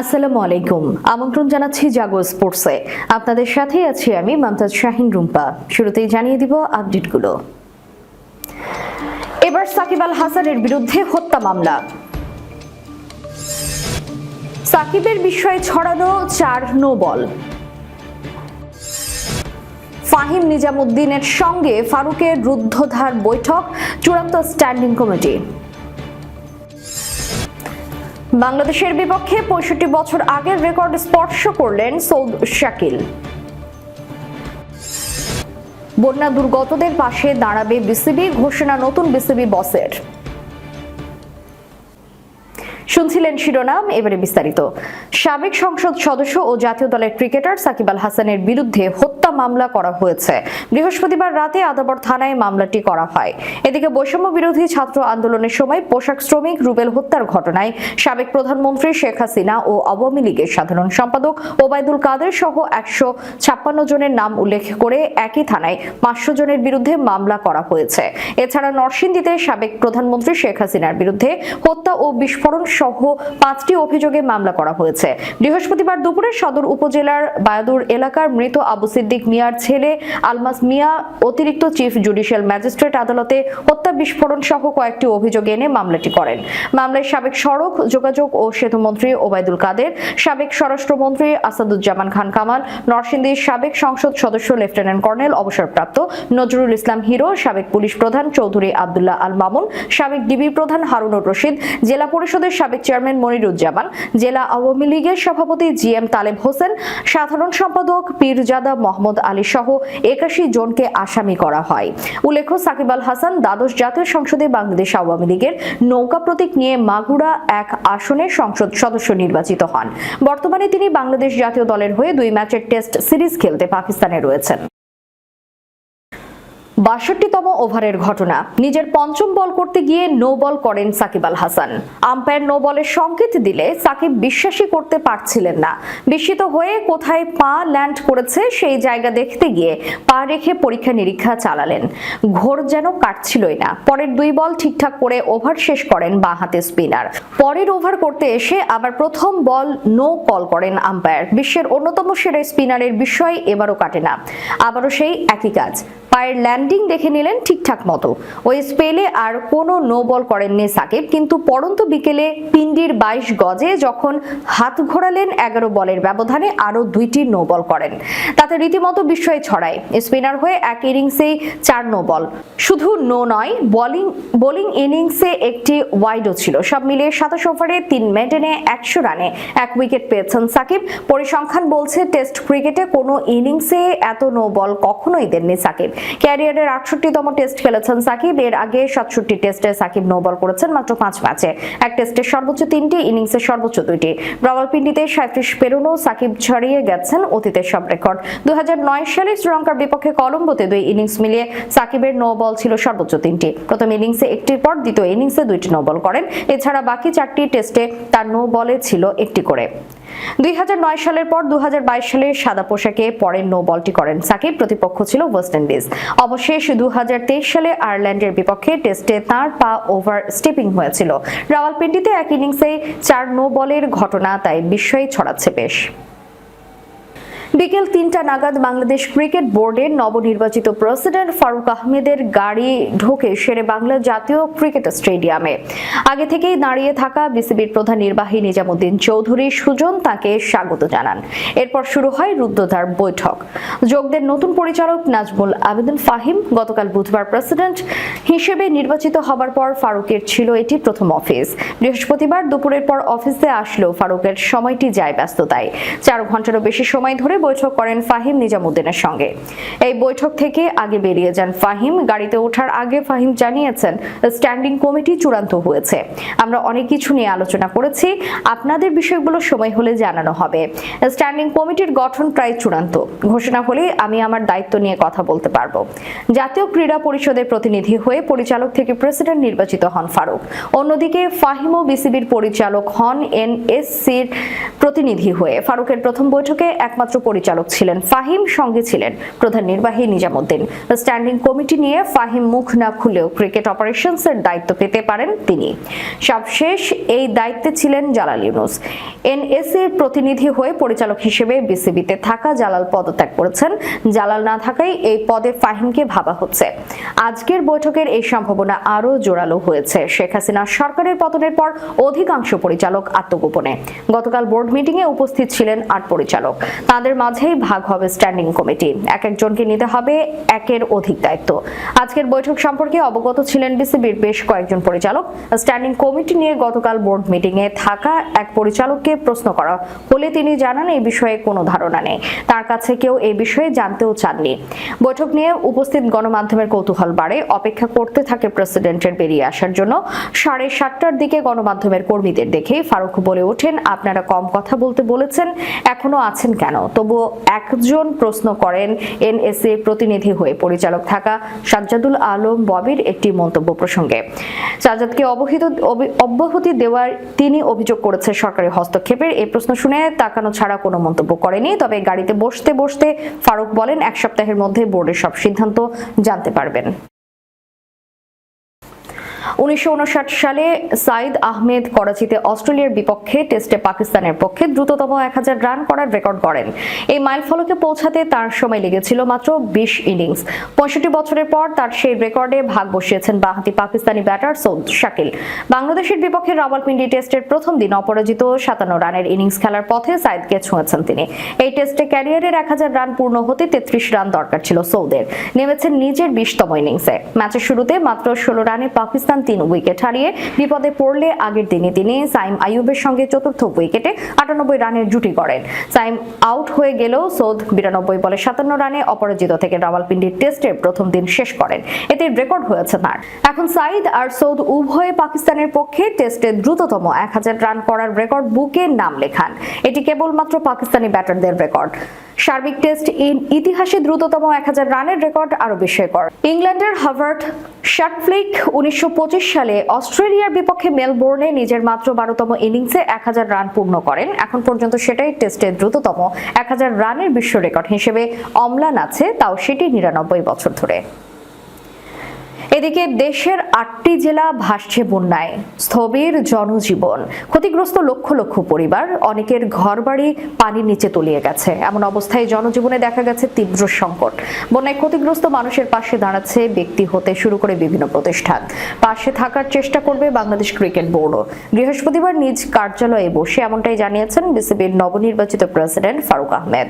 আসসালামু আলাইকুম। আমন্ত্রণ জানাচ্ছি জাগো স্পোর্টসে। আপনাদের সাথে আছি আমি মমতাজ শাহিন রুম্পা। শুরুতেই জানিয়ে দিব আপডেটগুলো। এবার সাকিব আল হাসানের বিরুদ্ধে হত্যা মামলা। সাকিবের বিষয়ে ছড়ানো চার নো বল। ফাহিম নিজামুদ্দিনের সঙ্গে ফারুকের রুদ্ধধার বৈঠক, চূড়ান্ত স্ট্যান্ডিং কমিটি। বাংলাদেশের বিপক্ষে পঁয়ষট্টি বছর আগের রেকর্ড স্পর্শ করলেন সৌদ শাকিল। বন্যা দুর্গতদের পাশে দাঁড়াবে বিসিবি, ঘোষণা নতুন বিসিবি বসের। শুনছিলেন শিরোনাম, এবারে বিস্তারিত। সাবেক সংসদ সদস্য ও জাতীয় দলের ক্রিকেটার সাকিব আল হাসানের বিরুদ্ধে হত্যা মামলা করা হয়েছে। বৃহস্পতিবার রাতে আদাবর থানায় মামলাটি করা হয়। এদিকে বৈষম্য বিরোধী ছাত্র আন্দোলনের সময় পোশাক শ্রমিক রুবেল হত্যার ঘটনায় সাবেক প্রধানমন্ত্রী শেখ হাসিনা ও আওয়ামী লীগের সাধারণ সম্পাদক ওবায়দুল কাদের সহ একশো ছাপ্পান্ন জনের নাম উল্লেখ করে একই থানায় পাঁচশো জনের বিরুদ্ধে মামলা করা হয়েছে। এছাড়া নরসিংদীতে সাবেক প্রধানমন্ত্রী শেখ হাসিনার বিরুদ্ধে হত্যা ও বিস্ফোরণ সহ পাঁচটি অভিযোগে মামলা করা হয়েছে। বৃহস্পতিবার দুপুরে সদর উপজেলার বায়াদুর এলাকার মৃত আবু সিদ্দিক মিয়ার ছেলে আলমাস মিয়া, অতিরিক্ত চিফ জুডিশিয়াল ম্যাজিস্ট্রেট আদালতে হত্যা বিস্ফোরণ সহ কয়েকটি অভিযোগ এনে মামলাটি করেন। মামলায় সাবেক সড়ক যোগাযোগ ও সেতুমন্ত্রী ওবায়দুল কাদের, সাবেক স্বরাষ্ট্রমন্ত্রী আসাদুজ্জামান খান কামাল, নরসিংদীর সাবেক সংসদ সদস্য লেফটেন্যান্ট কর্নেল অবসরপ্রাপ্ত নজরুল ইসলাম হিরো, সাবেক পুলিশ প্রধান চৌধুরী আবদুল্লাহ আল মামুন, সাবেক ডিবি প্রধান হারুনুর রশিদ, জেলা পরিষদের সাবেক চেয়ারম্যান মনিরুজ্জামান, জেলা আওয়ামী লীগের সভাপতি জি এম তালেম হোসেন, সাধারণ সম্পাদক পীরজাদা মোহাম্মদ আলী সহ একাশি জনকে আসামি করা হয়। উল্লেখ্য, সাকিব আল হাসান দ্বাদশ জাতীয় সংসদে বাংলাদেশ আওয়ামী লীগের নৌকা প্রতীক নিয়ে মাগুরা এক আসনে সংসদ সদস্য নির্বাচিত হন। বর্তমানে তিনি বাংলাদেশ জাতীয় দলের হয়ে দুই ম্যাচের টেস্ট সিরিজ খেলতে পাকিস্তানে রয়েছেন। বাষট্টিতম ওভারের ঘটনা। নিজের পঞ্চম বল করতে গিয়ে নো বল করেন সাকিব আল হাসান। আম্পায়ার নো বলের সংকেত দিলে সাকিব বিশ্বাসই করতে পারছিলেন না। বিস্মিত হয়ে কোথায় পা ল্যান্ড করেছে সেই জায়গা দেখতে গিয়ে পা রেখে পরীক্ষা নিরীক্ষা চালালেন। ঘোর যেন কাটছিলই না। পরের দুই বল ঠিকঠাক করে ওভার শেষ করেন বাঁ হাতে স্পিনার। পরের ওভার করতে এসে আবার প্রথম বল নো কল করেন আম্পায়ার। বিশ্বের অন্যতম সেরা স্পিনারের বিষয় এবারও কাটে না। আবারও সেই একই কাজ। পায়ের ল্যান্ডিং দেখে নিলেন ঠিকঠাক মতো। ওই স্পেলে আর কোনো নো বল করেননি সাকিব, কিন্তু পরন্ত বিকেলে পিন্ডির বাইশ গজে যখন হাত ঘোরালেন এগারো বলের ব্যবধানে আরও দুইটি নো বল করেন। তাতে রীতিমতো বিস্ময় ছড়ায়। স্পিনার হয়ে এক ইনিংসেই চার নো বল শুধু নো নয় বোলিং বোলিং ইনিংসে একটি ওয়াইডও ছিল। সব মিলিয়ে সাতাশ ওভারে তিন মেডেনে একশো রানে এক উইকেট পেয়েছেন সাকিব। পরিসংখ্যান বলছে টেস্ট ক্রিকেটে কোনো ইনিংসে এত নো বল কখনোই দেননি সাকিব। ক্যারিয়ারের আটষট্টিতম টেস্ট খেলেছেন সাকিব। এর আগে সাতষট্টি টেস্টে সাকিব নো বল করেছেন মাত্র পাঁচ ম্যাচে। এক টেস্টের সর্বোচ্চ তিনটি ইনিংসের সর্বোচ্চ দুইটি। রাওয়ালপিন্ডিতে সাঁত্রিশ পেরোনো সাকিব ছাড়িয়ে গেছেন অতীতের সব রেকর্ড। দুই হাজার নয় সালে শ্রীলঙ্কার বিপক্ষে কলম্বোতে দুই ইনিংস মিলিয়ে সাকিবের নো বল ছিল সর্বোচ্চ তিনটি। প্রথম ইনিংসে একটির পর দ্বিতীয় ইনিংসে দুইটি নো বল করেন। এছাড়া বাকি চারটি টেস্টে তার নো বলে ছিল একটি করে। দুই হাজার নয় সালের পর দুহাজার বাইশ সালে সাদা পোশাকে পরের নো বলটি করেন। সাকিব প্রতিপক্ষ ছিল ওয়েস্ট ইন্ডিজ অবশেষ দুই হাজার তেইশ সালে আয়ারল্যান্ডের বিপক্ষে টেস্টে তার পা ওভার স্টিপিং হয়েছিল। রাওয়ালপিন্ডিতে এক ইনিংসে চার নো বলের ঘটনা তাই বিস্ময়ে ছড়াচ্ছে বেশ। বিকেল তিনটা নাগাদ বাংলাদেশ ক্রিকেট বোর্ডের নবনির্বাচিত প্রেসিডেন্ট ফারুক আহমেদের গাড়ি ঢোকে শেরে বাংলা জাতীয় ক্রিকেট স্টেডিয়ামে। আগে থেকেই দাঁড়িয়ে থাকা বিসিবির প্রধান নির্বাহী নিজামুদ্দিন চৌধুরী সুজন তাকে স্বাগত জানান। এরপর শুরু হয় রুদ্ধদ্বার বৈঠক। যোগ দেন নতুন পরিচালক নাজমুল আবেদন ফাহিম। গতকাল বুধবার প্রেসিডেন্ট হিসেবে নির্বাচিত হবার পর ফারুকের ছিল এটি প্রথম অফিস। বৃহস্পতিবার দুপুরের পর অফিসে আসলেও ফারুকের সময়টি যায় ব্যস্ততায়। চার ঘন্টারও বেশি সময় ধরে বৈঠক করেন ফাহিম নিজামুদ্দিনের সঙ্গে। এই বৈঠক থেকে আগে বেরিয়ে যান ফাহিম। গাড়িতে ওঠার আগে ফাহিম জানিয়েছেন স্ট্যান্ডিং কমিটি চূড়ান্ত হয়েছে। আমরা অনেক কিছু নিয়ে আলোচনা করেছি। আপনাদের বিষয়গুলো সময় হলে জানানো হবে। স্ট্যান্ডিং কমিটির গঠন প্রায় চূড়ান্ত। ঘোষণা হলে আমি আমার দায়িত্ব নিয়ে কথা বলতে পারব। জাতীয় ক্রীড়া পরিষদের প্রতিনিধি হয়ে পরিচালক থেকে প্রেসিডেন্ট নির্বাচিত হন ফারুক। অন্যদিকে ফাহিমও বিসিবির পরিচালক হন এনএসসির প্রতিনিধি হয়ে। ফারুকের প্রথম বৈঠকে একমাত্র পরিচালক ছিলেন, ফাহিম সঙ্গে ছিলেন প্রধান নির্বাহী নিজামুদ্দিন। স্ট্যান্ডিং কমিটি নিয়ে ফাহিম মুখ না খুলেও ক্রিকেট অপারেশনসের দায়িত্ব পেতে পারেন তিনি। সবশেষ এই দায়িত্বে ছিলেন জালাল ইউনুস। এনএসএর প্রতিনিধি হয়ে পরিচালক হিসেবে বিসিবিতে থাকা জালাল পদত্যাগ করেছেন। জালাল না থাকায় এই পদে ফাহিমকে ভাবা হচ্ছে। আজকের বৈঠকের এই সম্ভাবনা আরও জোরালো হয়েছে। শেখ হাসিনা সরকারের পতনের পর অধিকাংশ পরিচালক আত্মগোপনে। গতকাল বোর্ড মিটিংয়ে উপস্থিত ছিলেন আট পরিচালক। তাদের মাঝেই ভাগ হবে স্ট্যান্ডিং কমিটি। এক একজনকে নিতে হবে একের অধিক দায়িত্ব। আজকের বৈঠক সম্পর্কে অবগত ছিলেন বিসিবির বেশ কয়েকজন পরিচালক। স্ট্যান্ডিং কমিটি নিয়ে গতকাল বোর্ড মিটিংয়ে থাকা এক পরিচালককে প্রশ্ন করা হলে তিনি জানান এই বিষয়ে কোনো ধারণা নেই। তার কাছে কেউ এই বিষয়ে জানতেও চাননি। বৈঠক নিয়ে উপস্থিত গণমাধ্যমের কৌতূহল বাড়ে। অপেক্ষা করতে থাকে প্রেসিডেন্টের বেরিয়ে আসার জন্য। সাড়ে সাতটার দিকে গণমাধ্যমের কর্মীদের দেখে ফারুক বলে ওঠেন, আপনারা কম কথা বলতে বলেছেন, এখনও আছেন কেন? তবুও একজন প্রশ্ন করেন এনএসএ প্রতিনিধি হয়ে পরিচালক থাকা সাজ্জাদুল আলম ববির একটি মন্তব্য প্রসঙ্গে। সাজ্জাদকে অবহিত, অবি- অব্যাহতি দেওয়ার তিনি অভিযোগ করেছে সরকারি হস্তক্ষেপের। এই প্রশ্ন শুনে তাকানো ছাড়া কোনো মন্তব্য করেনি। তবে গাড়িতে বসতে বসতে ফারুক বলেন, এক সপ্তাহের মধ্যে বোর্ডের সব সিদ্ধান্ত জানতে পারবেন। উনিশশো উনষাট সালে সাইদ আহমেদ করাচিতে অস্ট্রেলিয়ার বিপক্ষে টেস্টে পাকিস্তানের পক্ষে দ্রুততম এক হাজার রান করার রেকর্ড করেন এই মাইল ফলকে পৌঁছাতে তার সময় লেগেছিল মাত্র বিশ ইনিংস। পঁয়ষট্টি বছরের পর তার সেই রেকর্ডে ভাগ বসিয়েছেন বাহাতি পাকিস্তানি ব্যাটার সৌদ শাকিল। বাংলাদেশের বিপক্ষে রাওয়ালপিন্ডি টেস্টের প্রথম দিন অপরাজিত সাতান্ন রানের ইনিংস খেলার পথে সাইদকে ছুঁয়েছেন তিনি। এই টেস্টে ক্যারিয়ারের এক হাজার রান পূর্ণ হতে তেত্রিশ রান দরকার ছিল সৌদের। নেমেছেন নিজের বিশতম ইনিংসে। ম্যাচের শুরুতে মাত্র ষোলো রানে পাকিস্তান তিন উইকেট হারিয়ে বিপদে পড়লে আগের দিনে তিনি সাইম আইয়ুবের সঙ্গে চতুর্থ উইকেটে আটানব্বই রানের জুটি করেন সাইম আউট হয়ে গেলেও সৌদ বিরানব্বই বলে সাতান্ন রানে অপরাজিত থেকে রাওয়ালপিন্ডি টেস্টের প্রথম দিন শেষ করেন। এতে রেকর্ড হয়েছে তার। এখন সাইদ আর সৌদ উভয়ে পাকিস্তানের পক্ষে টেস্টে দ্রুততম এক হাজার রান করার রেকর্ড বুকে নাম লেখান। এটি কেবলমাত্র পাকিস্তানি ব্যাটারদের রেকর্ড। সার্বিক টেস্ট ইন ইতিহাসে দ্রুততম এক হাজার রানের রেকর্ড আরও বিস্ময়কর। ইংল্যান্ডের হার্ভার্ড শার্টফ্লিক উনিশশো সালে অস্ট্রেলিয়ার বিপক্ষে মেলবোর্নে নিজের মাত্র বারোতম ইনিংসে এক হাজার রান পূর্ণ করেন। এখন পর্যন্ত সেটাই টেস্টে দ্রুততম এক হাজার রানের বিশ্ব রেকর্ড হিসেবে অম্লান আছে, তাও সেটি নিরানব্বই বছর ধরে। এদিকে দেশের আটটি জেলা ভাসছে বন্যায়। স্থবির জনজীবন। ক্ষতিগ্রস্ত লক্ষ লক্ষ পরিবার, অনেকের ঘরবাড়ি পানির নিচে তলিয়ে গেছে। এমন অবস্থায় জনজীবনে দেখা গেছে তীব্র সংকট। বন্যায় ক্ষতিগ্রস্ত মানুষের পাশে দাঁড়াচ্ছে ব্যক্তি হতে শুরু করে বিভিন্ন প্রতিষ্ঠান। পাশে থাকার চেষ্টা করবে বাংলাদেশ ক্রিকেট বোর্ডও। বৃহস্পতিবার নিজ কার্যালয়ে বসে এমনটাই জানিয়েছেন বিসিবির নবনির্বাচিত প্রেসিডেন্ট ফারুক আহমেদ।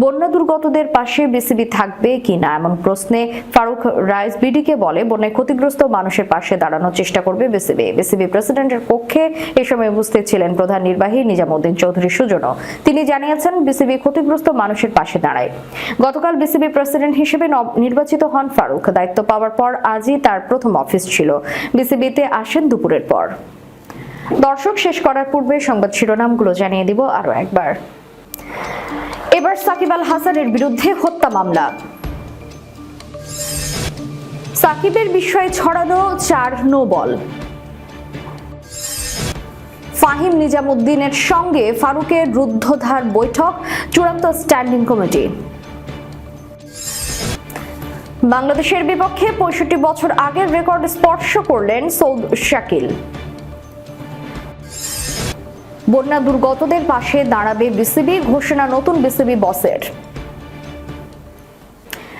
বন্যা দুর্গতদের পাশে বিসিবি থাকবে কিনা এমন প্রশ্নে ফারুক রাইস বিডিকে বলে বন্যায় ক্ষতিগ্রস্ত মানুষের পাশে দাঁড়ানোর চেষ্টা করবে বিসিবি। বিসিবি প্রেসিডেন্টের পক্ষে এ সময় উপস্থিত ছিলেন প্রধান নির্বাহী নিজামুদ্দিন চৌধুরী সুজনও। তিনি জানিয়েছেন, বিসিবি ক্ষতিগ্রস্ত মানুষের পাশে দাঁড়ায়। গতকাল বিসিবি প্রেসিডেন্ট হিসেবে নির্বাচিত হন ফারুক। দায়িত্ব পাওয়ার পর আজই তার প্রথম অফিস ছিল। বিসিবিতে আসেন দুপুরের পর। দর্শক, শেষ করার পূর্বে সংবাদ শিরোনামগুলো জানিয়ে দিব আরও একবার। এবার সাকিব আল হাসানের বিরুদ্ধে হত্যা মামলা। সাকিবের বিষয়ে ছড়ানো চার নো বল ফাহিম নিজামুদ্দিনের সঙ্গে ফারুকের রুদ্ধধার বৈঠক, চূড়ান্ত স্ট্যান্ডিং কমিটি বাংলাদেশের বিপক্ষে পঁয়ষট্টি বছর আগের রেকর্ড স্পর্শ করলেন সৌদ শাকিল। বন্যা দুর্গতদের পাশে দাঁড়াবে বিসিবি, ঘোষণা নতুন বিসিবি বসের।